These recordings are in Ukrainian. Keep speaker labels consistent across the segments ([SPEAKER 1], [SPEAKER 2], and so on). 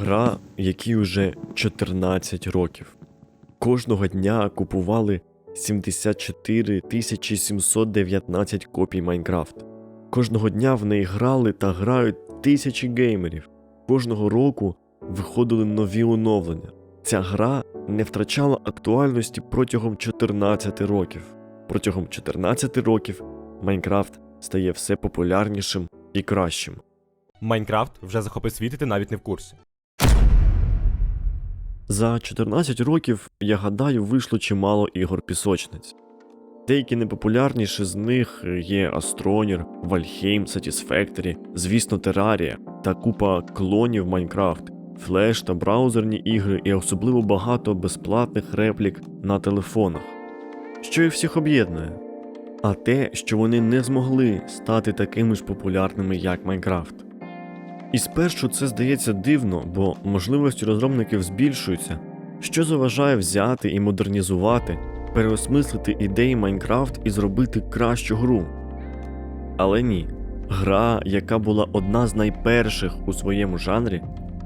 [SPEAKER 1] Гра, якій уже 14 років. Кожного дня купували 74 719 копій Майнкрафт. Кожного дня в неї грали та грають тисячі геймерів. Кожного року виходили нові оновлення. Ця гра не втрачала актуальності протягом 14 років. Протягом 14 років Майнкрафт стає все популярнішим і кращим.
[SPEAKER 2] Майнкрафт вже захопив світ, і ти навіть не в курсі.
[SPEAKER 1] За 14 років, я гадаю, вийшло чимало ігор пісочниць. Деякі найпопулярніші з них є Астронір, Valheim, Satisfactory, звісно, Террарія та купа клонів Майнкрафт, флеш та браузерні ігри і особливо багато безплатних реплік на телефонах. Що їх всіх об'єднує? А те, що вони не змогли стати такими ж популярними, як Майнкрафт. І спершу це здається дивно, бо можливості розробників збільшуються, що заважає взяти і модернізувати, переосмислити ідеї Майнкрафт і зробити кращу гру. Але ні, гра, яка була одна з найперших у своєму жанрі,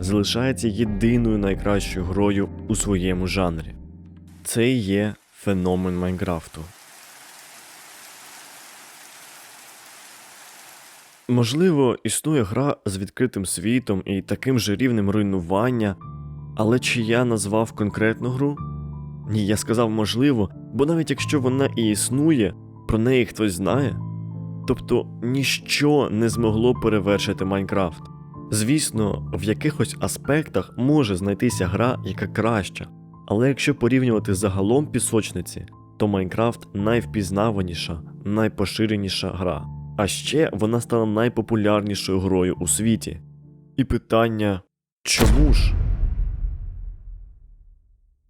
[SPEAKER 1] залишається єдиною найкращою грою у своєму жанрі. Це і є феномен Майнкрафту. Можливо, існує гра з відкритим світом і таким же рівнем руйнування, але чи я назвав конкретну гру? Ні, я сказав можливо, бо навіть якщо вона і існує, про неї хтось знає. Тобто ніщо не змогло перевершити Майнкрафт. Звісно, в якихось аспектах може знайтися гра, яка краща, але якщо порівнювати загалом пісочниці, то Майнкрафт найвпізнаваніша, найпоширеніша гра. А ще вона стала найпопулярнішою грою у світі. І питання чому ж?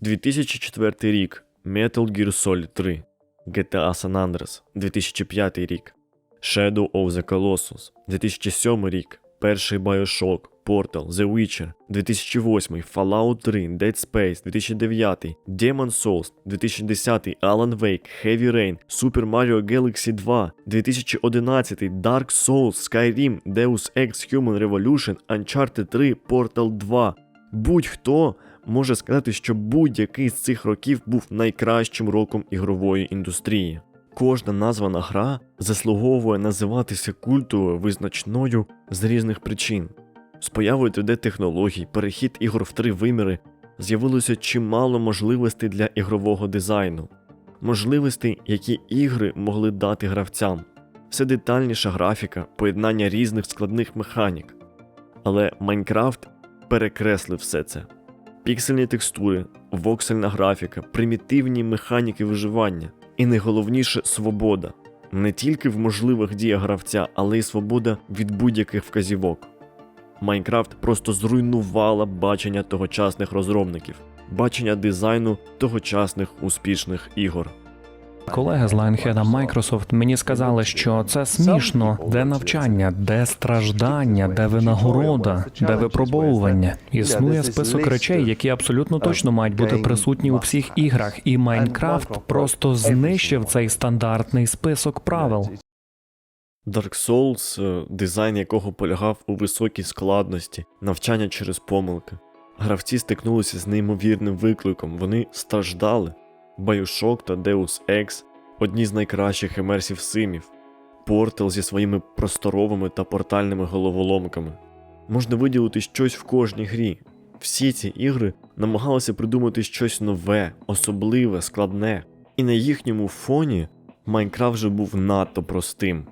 [SPEAKER 1] 2004 рік. Metal Gear Solid 3, GTA San Andreas. 2005 рік, Shadow of the Colossus. 2007 рік, перший Bioshock, Portal, The Witcher 2008, Fallout 3, Dead Space 2009, Demon Souls 2010, Alan Wake, Heavy Rain, Super Mario Galaxy 2 2011, Dark Souls, Skyrim, Deus Ex Human Revolution, Uncharted 3, Portal 2. Будь-хто може сказати, що будь-який з цих років був найкращим роком ігрової індустрії. Кожна названа гра заслуговує називатися культовою визначною з різних причин. З появою 3D-технологій, перехід ігор в три виміри з'явилося чимало можливостей для ігрового дизайну, можливостей, які ігри могли дати гравцям, все детальніша графіка, поєднання різних складних механік. Але Майнкрафт перекреслив все це. Піксельні текстури, воксельна графіка, примітивні механіки виживання, і найголовніше свобода. Не тільки в можливих діях гравця, але й свобода від будь-яких вказівок. Майнкрафт просто зруйнувала бачення тогочасних розробників, бачення дизайну тогочасних успішних ігор.
[SPEAKER 3] Колеги з Lionhead Microsoft мені сказали, що це смішно, де навчання, де страждання, де винагорода, де випробовування. Існує список речей, які абсолютно точно мають бути присутні у всіх іграх, і Майнкрафт просто знищив цей стандартний список правил.
[SPEAKER 1] Dark Souls, е, дизайн якого полягав у високій складності, навчання через помилки. Гравці стикнулися з неймовірним викликом, вони страждали. Bioshock та Deus Ex одні з найкращих емерсів симів, Portal зі своїми просторовими та портальними головоломками. Можна виділити щось в кожній грі. Всі ці ігри намагалися придумати щось нове, особливе, складне, і на їхньому фоні Майнкрафт вже був надто простим.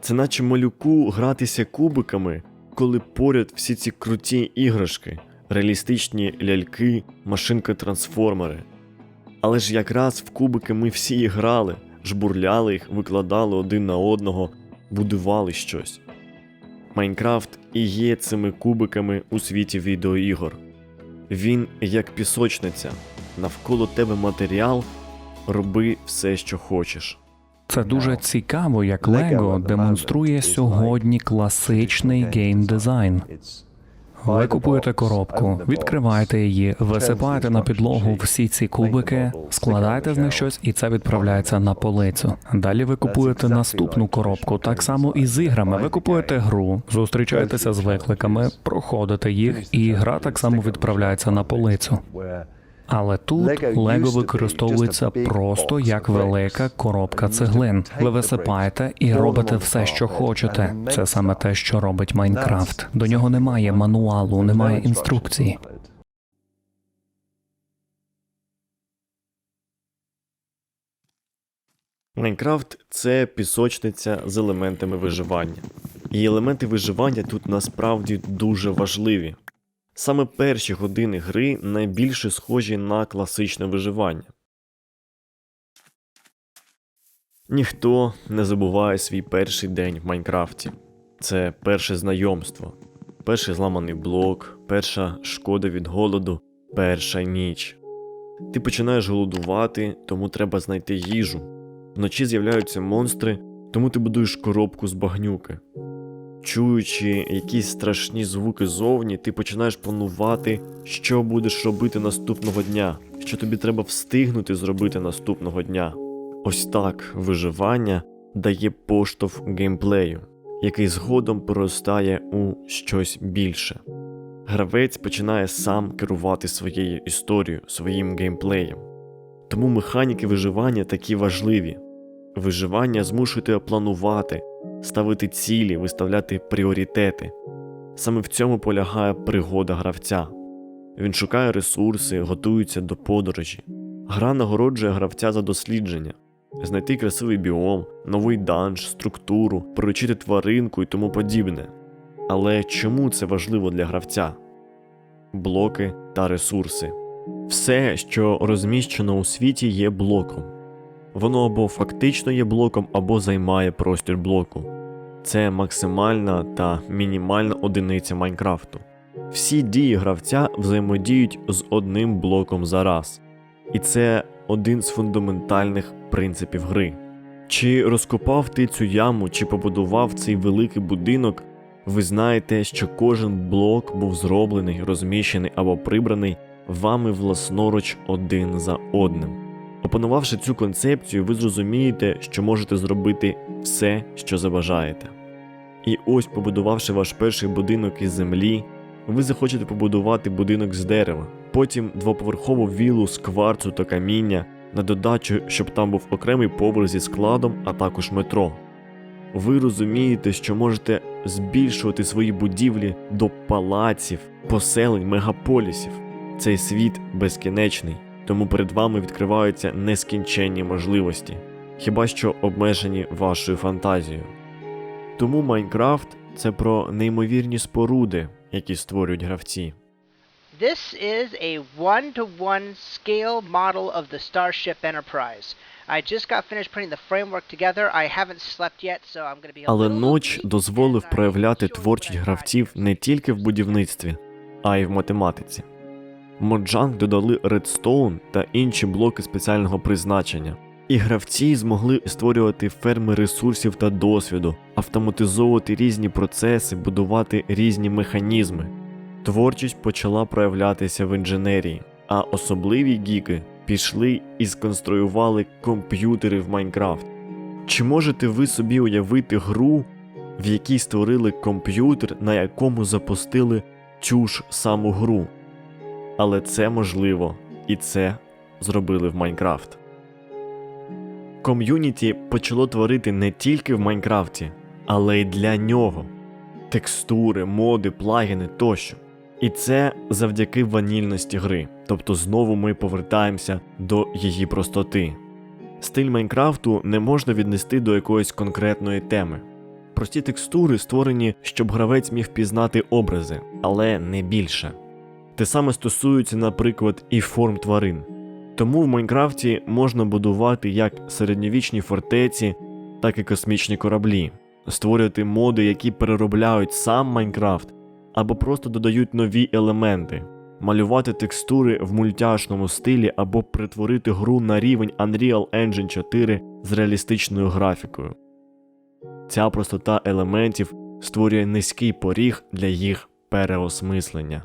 [SPEAKER 1] Це наче малюку гратися кубиками, коли поряд всі ці круті іграшки, реалістичні ляльки, машинки-трансформери. Але ж якраз в кубики ми всі і грали, жбурляли їх, викладали один на одного, будували щось. Майнкрафт і є цими кубиками у світі відеоігор. Він як пісочниця, навколо тебе матеріал, роби все, що хочеш.
[SPEAKER 3] Це дуже цікаво, як Лего демонструє сьогодні класичний геймдизайн. Ви купуєте коробку, відкриваєте її, висипаєте на підлогу всі ці кубики, складаєте з них щось, і це відправляється на полицю. Далі ви купуєте наступну коробку. Так само і з іграми. Ви купуєте гру, зустрічаєтеся з викликами, проходите їх, і гра так само відправляється на полицю. Але тут Лего використовується просто як велика коробка цеглин. Ви висипаєте і робите все, що хочете. Це саме те, що робить Майнкрафт. До нього немає мануалу, немає інструкції.
[SPEAKER 1] Майнкрафт це пісочниця з елементами виживання. І елементи виживання тут насправді дуже важливі. Саме перші години гри найбільше схожі на класичне виживання. Ніхто не забуває свій перший день в Майнкрафті. Це перше знайомство, перший зламаний блок, перша шкода від голоду, перша ніч. Ти починаєш голодувати, тому треба знайти їжу. Вночі з'являються монстри, тому ти будуєш коробку з багнюки. Чуючи якісь страшні звуки зовні, ти починаєш планувати, що будеш робити наступного дня, що тобі треба встигнути зробити наступного дня. Ось так виживання дає поштовх геймплею, який згодом проростає у щось більше. Гравець починає сам керувати своєю історією, своїм геймплеєм. Тому механіки виживання такі важливі. Виживання змушує тебе планувати, ставити цілі, виставляти пріоритети. Саме в цьому полягає пригода гравця. Він шукає ресурси, готується до подорожі. Гра нагороджує гравця за дослідження, знайти красивий біом, новий данж, структуру, приручити тваринку і тому подібне. Але чому це важливо для гравця? Блоки та ресурси. Все, що розміщено у світі, є блоком. Воно або фактично є блоком, або займає простір блоку. Це максимальна та мінімальна одиниця Майнкрафту. Всі дії гравця взаємодіють з одним блоком за раз. І це один з фундаментальних принципів гри. Чи розкопав ти цю яму, чи побудував цей великий будинок, ви знаєте, що кожен блок був зроблений, розміщений або прибраний вами власноруч один за одним. Опанувавши цю концепцію, ви зрозумієте, що можете зробити все, що забажаєте. І ось, побудувавши ваш перший будинок із землі, ви захочете побудувати будинок з дерева, потім двоповерхову віллу з кварцу та каміння, на додачу, щоб там був окремий поверх зі складом, а також метро. Ви розумієте, що можете збільшувати свої будівлі до палаців, поселень, мегаполісів. Цей світ безкінечний, тому перед вами відкриваються нескінченні можливості, хіба що обмежені вашою фантазією. Тому Майнкрафт це про неймовірні споруди, які створюють гравці.
[SPEAKER 4] This is a one-to-one scale model of the Starship Enterprise. I just got finished putting the framework together. I haven't slept yet, so I'm to be
[SPEAKER 1] Але ноч дозволив проявляти творчість гравців не тільки в будівництві, а й в математиці. Моджанг додали редстоун та інші блоки спеціального призначення, і гравці змогли створювати ферми ресурсів та досвіду, автоматизовувати різні процеси, будувати різні механізми. Творчість почала проявлятися в інженерії, а особливі гіки пішли і сконструювали комп'ютери в Майнкрафт. Чи можете ви собі уявити гру, в якій створили комп'ютер, на якому запустили цю ж саму гру? Але це можливо, і це зробили в Майнкрафт. Ком'юніті почало творити не тільки в Майнкрафті, але й для нього текстури, моди, плагіни тощо. І це завдяки ванільності гри. Тобто знову ми повертаємося до її простоти. Стиль Майнкрафту не можна віднести до якоїсь конкретної теми. Прості текстури створені, щоб гравець міг пізнати образи, але не більше. Те саме стосується, наприклад, і форм тварин. Тому в Майнкрафті можна будувати як середньовічні фортеці, так і космічні кораблі, створювати моди, які переробляють сам Майнкрафт, або просто додають нові елементи, малювати текстури в мультяшному стилі або притворити гру на рівень Unreal Engine 4 з реалістичною графікою. Ця простота елементів створює низький поріг для їх переосмислення.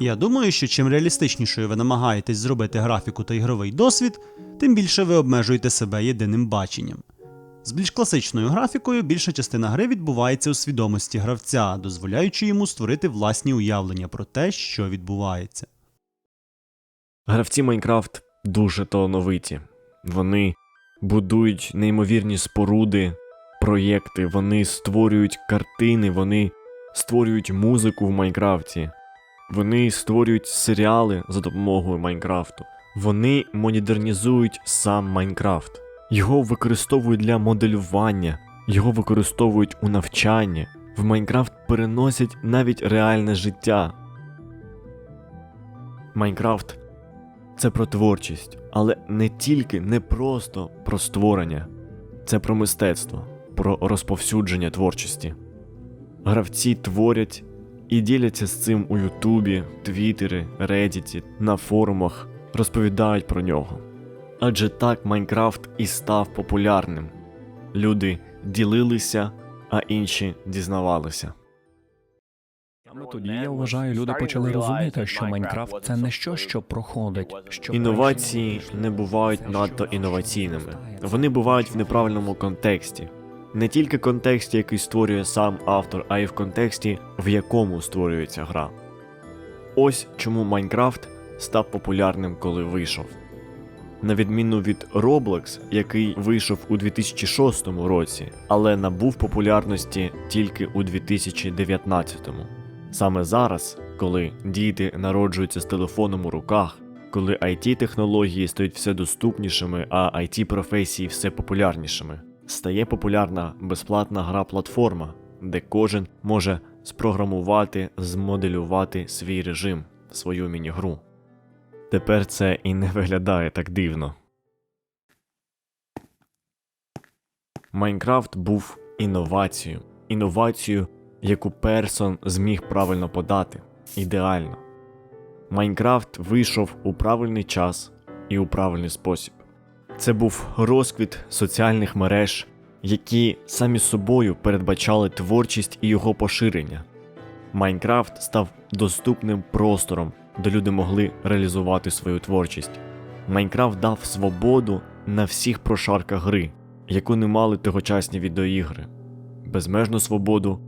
[SPEAKER 5] Я думаю, що чим реалістичнішою ви намагаєтесь зробити графіку та ігровий досвід, тим більше ви обмежуєте себе єдиним баченням. З більш класичною графікою більша частина гри відбувається у свідомості гравця, дозволяючи йому створити власні уявлення про те, що відбувається.
[SPEAKER 1] Гравці Майнкрафт дуже талановиті. Вони будують неймовірні споруди, проєкти, вони створюють картини, вони створюють музику в Майнкрафті, вони створюють серіали за допомогою Майнкрафту. Вони модернізують сам Майнкрафт. Його використовують для моделювання, його використовують у навчанні. В Майнкрафт переносять навіть реальне життя. Майнкрафт це про творчість, але не тільки не просто про створення, це про мистецтво, про розповсюдження творчості. Гравці творять і діляться з цим у Ютубі, Твіттері, Реддіті, на форумах, розповідають про нього. Адже так Майнкрафт і став популярним. Люди ділилися, а інші дізнавалися.
[SPEAKER 3] Саме тоді я вважаю, люди почали розуміти, що Майнкрафт це не що, що проходить. Що
[SPEAKER 1] Інновації не бувають надто інноваційними. Вони бувають в неправильному контексті. Не тільки контексті, який створює сам автор, а й в контексті, в якому створюється гра. Ось чому Майнкрафт став популярним, коли вийшов. На відміну від Roblox, який вийшов у 2006 році, але набув популярності тільки у 2019. Саме зараз, коли діти народжуються з телефоном у руках, коли it технології стають все доступнішими, а it професії все популярнішими, стає популярна безплатна гра платформа, де кожен може спрограмувати, змоделювати свій режим, свою міні-гру. Тепер це і не виглядає так дивно. Майнкрафт був інновацією, інновацією, яку Персон зміг правильно подати. Ідеально. Майнкрафт вийшов у правильний час і у правильний спосіб. Це був розквіт соціальних мереж, які самі собою передбачали творчість і його поширення. Майнкрафт став доступним простором, де люди могли реалізувати свою творчість. Майнкрафт дав свободу на всіх прошарках гри, яку не мали тогочасні відеоігри, безмежну свободу,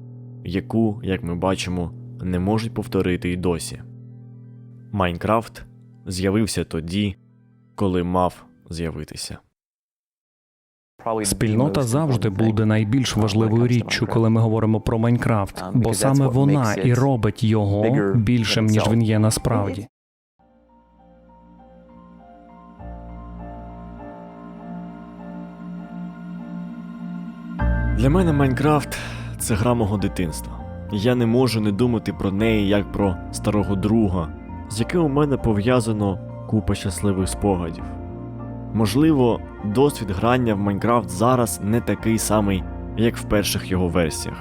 [SPEAKER 1] яку, як ми бачимо, не можуть повторити й досі. Майнкрафт з'явився тоді, коли мав з'явитися.
[SPEAKER 3] Спільнота завжди буде найбільш важливою річчю, коли ми говоримо про Майнкрафт, бо саме вона і робить його більшим, ніж він є насправді.
[SPEAKER 1] Для мене Майнкрафт це гра мого дитинства. Я не можу не думати про неї як про старого друга, з яким у мене пов'язано купа щасливих спогадів. Можливо, досвід грання в Майнкрафт зараз не такий самий, як в перших його версіях.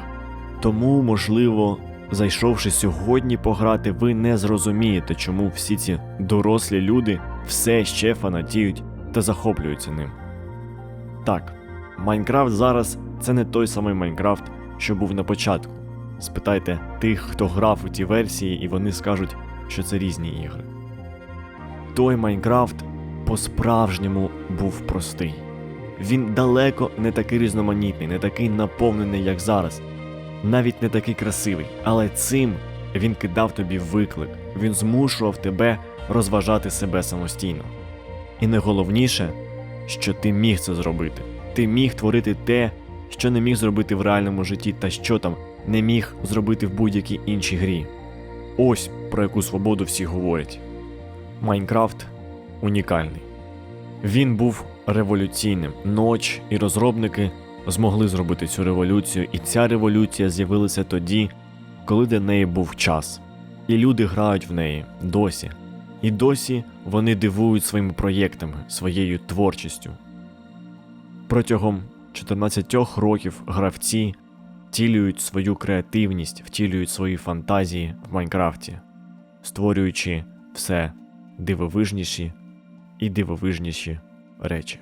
[SPEAKER 1] Тому, можливо, зайшовши сьогодні пограти, ви не зрозумієте, чому всі ці дорослі люди все ще фанатіють та захоплюються ним. Так, Майнкрафт зараз це не той самий Майнкрафт, що був на початку. Спитайте тих, хто грав у ті версії, і вони скажуть, що це різні ігри. Той Майнкрафт по-справжньому був простий. Він далеко не такий різноманітний, не такий наповнений, як зараз, навіть не такий красивий, але цим він кидав тобі виклик, він змушував тебе розважати себе самостійно. І найголовніше, що ти міг це зробити. Ти міг творити те, що не міг зробити в реальному житті, та що там не міг зробити в будь-якій іншій грі. Ось про яку свободу всі говорять. Майнкрафт унікальний. Він був революційним. Ноч і розробники змогли зробити цю революцію, і ця революція з'явилася тоді, коли для неї був час. І люди грають в неї досі. І досі вони дивують своїми проєктами, своєю творчістю. Протягом 14 років гравці втілюють свою креативність, втілюють свої фантазії в Майнкрафті, створюючи все дивовижніші і дивовижніші речі.